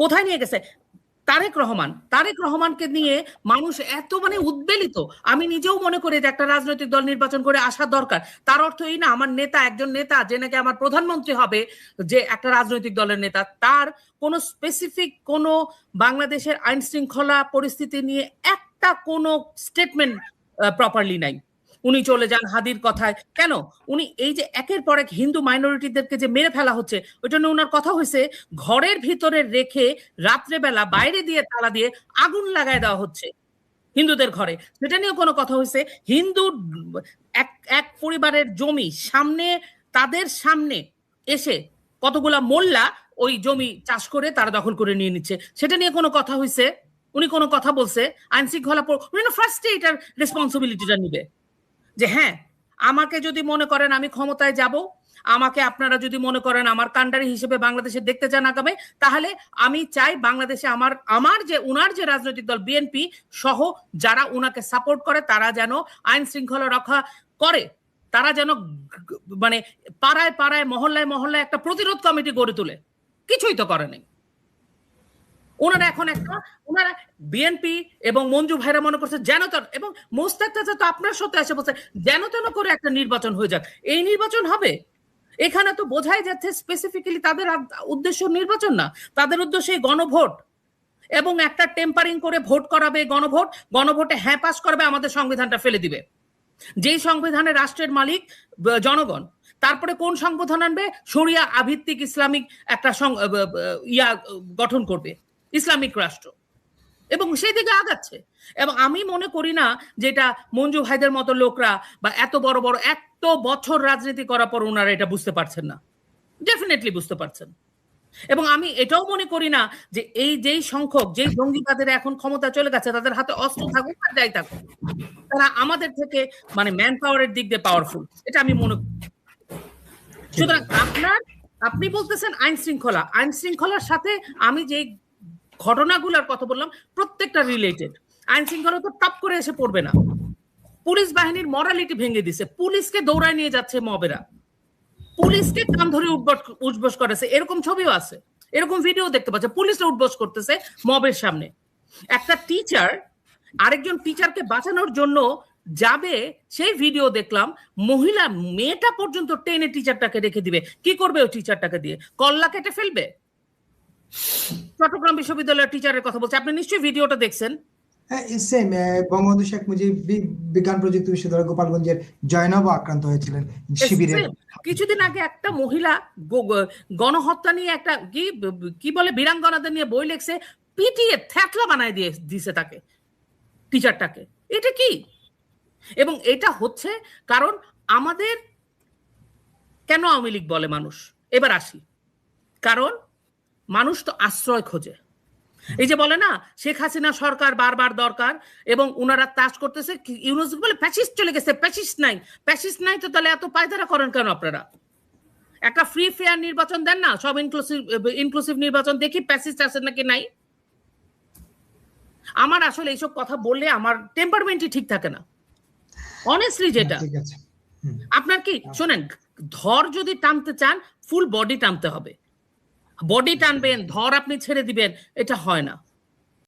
কোথায় নিয়ে গেছে? তারেক রহমান। তারেক রহমানকে নিয়ে মানুষ এত মানে উদ্বেলিত। আমি নিজেও মনে করি যে একটা রাজনৈতিক দল নির্বাচন করে আসা দরকার। তার অর্থ এই না, আমার নেতা, একজন নেতা যে নাকি আমার প্রধানমন্ত্রী হবে, যে একটা রাজনৈতিক দলের নেতা, তার কোনো স্পেসিফিক কোনো বাংলাদেশের আইন শৃঙ্খলা পরিস্থিতি নিয়ে একটা কোনো স্টেটমেন্ট প্রপারলি নাই। উনি চলে যান হাদির কথায়। কেন? উনি এই যে একের পর এক হিন্দু মাইনরিটিদেরকে যে মেরে ফেলা হচ্ছে, ওই জন্য ওনার কথা হয়েছে ঘরের ভিতরে রেখে রাত্রেবেলা বাইরে দিয়ে তালা দিয়ে আগুন লাগায় দেওয়া হচ্ছে হিন্দুদের ঘরে। সেটা নিয়েও কোনো কথা হয়েছে হিন্দু এক এক পরিবারের জমি সামনে, তাদের সামনে এসে কতগুলা মোল্লা ওই জমি চাষ করে তারা দখল করে নিয়ে নিচ্ছে। সেটা নিয়ে কোনো কথা হয়েছে উনি কোনো কথা বলছে? আইন শৃঙ্খলা ফার্স্টে এটার রেসপন্সিবিলিটিটা নিবে। যে হ্যাঁ আমাকে যদি মনে করেন আমি ক্ষমতায় যাব, আমাকে আপনারা যদি মনে করেন আমার কান্ডারি হিসেবে বাংলাদেশে দেখতে চান আগামে, তাহলে আমি চাই বাংলাদেশে আমার আমার যে, উনার যে রাজনৈতিক দল বিএনপি সহ যারা উনাকে সাপোর্ট করে, তারা যেন আইন শৃঙ্খলা রক্ষা করে, তারা যেন মানে পাড়ায় পাড়ায়, মহল্লায় মহল্লায় একটা প্রতিরোধ কমিটি গড়ে তোলে। কিছুই তো করে নাই। ওনারা এখন একটা, ওনারা বিএনপি এবং মঞ্জু ভাইরা মনে করছে যেন এবং মোস্তাক চাচা তো আপনার সাথে এসে বলছে, যেন তেন করে একটা নির্বাচন হয়ে যাক। এই নির্বাচন হবে? এখানে তো বোঝাই যাচ্ছে স্পেসিফিক্যালি তাদের উদ্দেশ্য নির্বাচন না, তাদের উদ্দেশ্য গণভোট। এবং একটা টেম্পারিং করে ভোট করাবে গণভোট, গণভোটে হ্যাঁ পাস করবে, আমাদের সংবিধানটা ফেলে দিবে। যেই সংবিধানে রাষ্ট্রের মালিক জনগণ, তারপরে কোন সংবিধান আনবে? সরিয়া আভিত্তিক ইসলামিক একটা ইয়া গঠন করবে। ইসলামিক রাষ্ট্র। এবং সেই দিকে আগাচ্ছে। এবং আমি মনে করি না যেটা মঞ্জু ভাইদের মতো লোকরা বা এত বড় বড়, এত বছর রাজনীতি করার পর ওনারা এটা বুঝতে পারছেন না। ডেফিনেটলি বুঝতে পারছেন। এবং আমি এটাও মনে করি না যে এই যেই সংখ্যক, যেই জঙ্গিবাদের এখন ক্ষমতা চলে গেছে, তাদের হাতে অস্ত্র থাকুক আর যাই থাকুক। তারা আমাদের থেকে মানে ম্যান পাওয়ারের দিক দিয়ে পাওয়ারফুল এটা আমি মনে করি। সুতরাং আপনার, আপনি বলতেছেন আইন শৃঙ্খলা আইন শৃঙ্খলার সাথে আমি যে ঘটনাগুলোর কথা বললাম, প্রত্যেকটা রিলেটেড আইন শৃঙ্খলা তো টপ করে এসে পড়বে না। পুলিশ বাহিনীর মরালিটি ভেঙে দিছে। পুলিশকে দৌড়ায় নিয়ে যাচ্ছে মবেরা। পুলিশকে কান ধরে উঠবস করেছে। এরকম ছবিও আছে। এরকম ভিডিও দেখতে পাচ্ছে। পুলিশরা উঠবস করতেছে মবের সামনে। একটা টিচার আরেকজন টিচারকে বাঁচানোর জন্য যাবে, সেই ভিডিও দেখলাম। মহিলা, মেয়েটা পর্যন্ত টেনে টিচারটাকে রেখে দিবে। কি করবে ওই টিচারটাকে দিয়ে? কল্লা কেটে ফেলবে? চট্টগ্রাম বিশ্ববিদ্যালয়ের টিচারের কথা বলছে। আপনি নিশ্চয়ই ভিডিওটা দেখছেন। হ্যাঁ সেম বঙ্গবন্ধু শেখ মুজিব বিজ্ঞান প্রযুক্তি বিশ্ববিদ্যালয় গোপালগঞ্জের জয়নব আক্রান্ত হয়েছিলেন শিবিরে কিছুদিন আগে একটা মহিলা গণহত্যা নিয়ে একটা কি কি বলে বীরাঙ্গনাদের নিয়ে বই লেখছে পিটিএ থ্যাকলা বানায় দিয়ে দিছে তাকে টিচারটাকে এটা কি? এবং এটা হচ্ছে কারণ আমাদের কেন আওয়ামী লীগ বলে মানুষ? এবার আসি। কারণ মানুষ তো আশ্রয় খোঁজে। এই যে বলে না শেখ হাসিনা সরকার বারবার দরকার এবং ওনারা তাস করতেছে ইউনুস বলে প্যাসিস চলে গেছে প্যাসিস নাই। প্যাসিস নাই তো তাহলে এত পায়দারা করেন কেন আপনারা? একটা ফ্রি ফেয়ার নির্বাচন দেন না সব ইনক্লুসিভ ইনক্লুসিভ নির্বাচন দেখি প্যাসিস আছে নাকি নাই। আমার আসলে এইসব কথা বললে আমার টেম্পারমেন্টই ঠিক থাকে না। অনেস্টলি যেটা। আপনার কি শোনেন ধর যদি টানতে চান ফুল বডি টানতে হবে। বডি টানবেন ধর আপনি ছেড়ে দিবেন এটা হয় না।